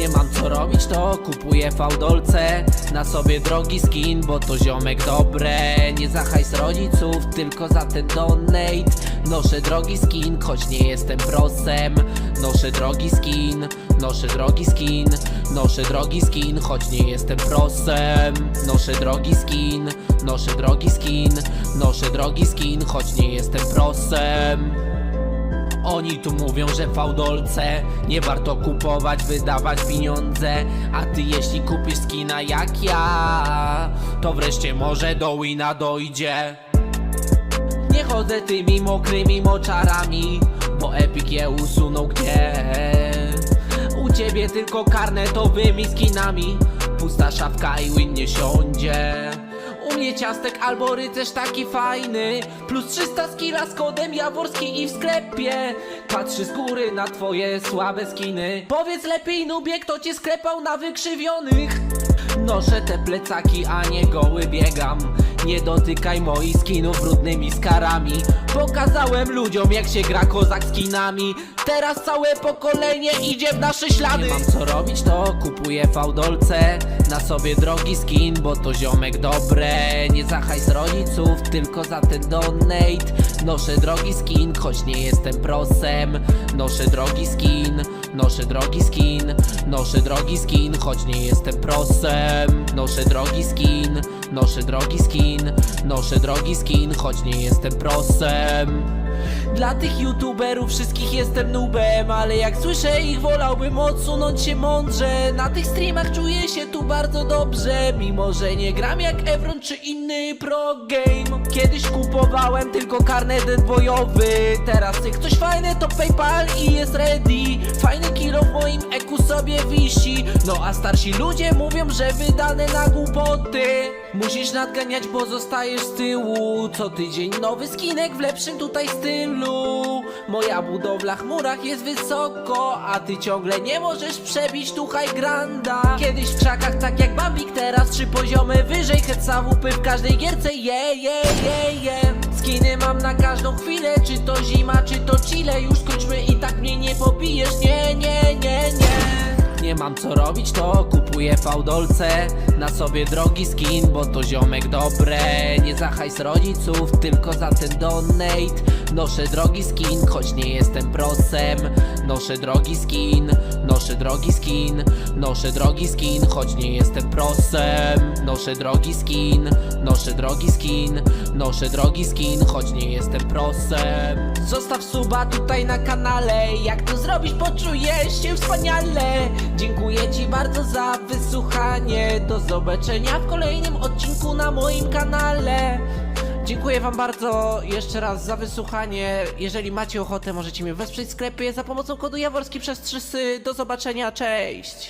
Nie mam co robić, to kupuję fałdolce. Na sobie drogi skin, bo to ziomek dobre. Nie za hajs rodziców, tylko za ten donate. Noszę drogi skin, choć nie jestem prosem. Noszę drogi skin, noszę drogi skin. Noszę drogi skin, choć nie jestem prosem. Noszę drogi skin, noszę drogi skin. Noszę drogi skin, choć nie jestem prosem oni tu mówią, że fałdolce nie warto kupować, wydawać pieniądze. A ty jeśli kupisz skina jak ja To wreszcie może do wina dojdzie. Nie chodzę tymi mokrymi moczarami Bo Epic je usunął gdzie U ciebie tylko karnetowymi skinami Pusta szafka i win nie siądzie u mnie ciastek albo rycerz taki fajny. Plus 300 skilla z kodem jaworski i w sklepie. Patrzy z góry na twoje słabe skiny. Powiedz lepiej nubie, kto cię sklepał na wykrzywionych. Noszę te plecaki, a nie goły biegam Nie dotykaj moich skinów brudnymi skarami. Pokazałem ludziom jak się gra kozak skinami Teraz całe pokolenie idzie w nasze ślady. Nie mam co robić to kupuję fałdolce. Na sobie drogi skin, bo to ziomek dobre. Nie za hajs rodziców, tylko za ten donate. Noszę drogi skin, choć nie jestem prosem. Noszę drogi skin, noszę drogi skin. Noszę drogi skin, choć nie jestem prosem. Noszę drogi skin, noszę drogi skin Noszę drogi skin, choć nie jestem prosem dla tych youtuberów wszystkich jestem nubem Ale jak słyszę ich wolałbym odsunąć się mądrze. Na tych streamach czuję się tu bardzo dobrze Mimo, że nie gram jak Evron czy inny pro game Kiedyś kupowałem tylko karnet bojowy Teraz jak coś fajne to Paypal i jest ready. Fajny kilo w moim eku sobie wisi No a starsi ludzie mówią, że wydane na głupoty. Musisz nadganiać, bo zostajesz z tyłu. Co tydzień nowy skinek w lepszym tutaj stylu Moja budowla w chmurach jest wysoko A ty ciągle nie możesz przebić. Tu high granda. Kiedyś w krzakach tak jak Bambik Teraz trzy poziomy wyżej. Heca WP w każdej gierce je, je, je, je Skiny mam na każdą chwilę Czy to zima, czy to chile. Już skończmy i tak mnie nie pobijesz. Nie, nie, nie, nie. Nie mam co robić, to kupuję fałdolce. Na sobie drogi skin, bo to ziomek dobre. Nie za hajs rodziców, tylko za ten donate Noszę drogi skin, choć nie jestem prosem. Noszę drogi skin, noszę drogi skin Noszę drogi skin, choć nie jestem prosem. Noszę drogi skin, noszę drogi skin Noszę drogi skin, choć nie jestem prosem. Zostaw suba tutaj na kanale Jak to zrobić, poczujesz się wspaniale. Dziękuję ci bardzo za wysłuchanie Do zobaczenia w kolejnym odcinku na moim kanale Dziękuję wam bardzo jeszcze raz za wysłuchanie. Jeżeli macie ochotę możecie mnie wesprzeć w sklepie za pomocą kodu Jaworski przez 3 sy. Do zobaczenia, cześć!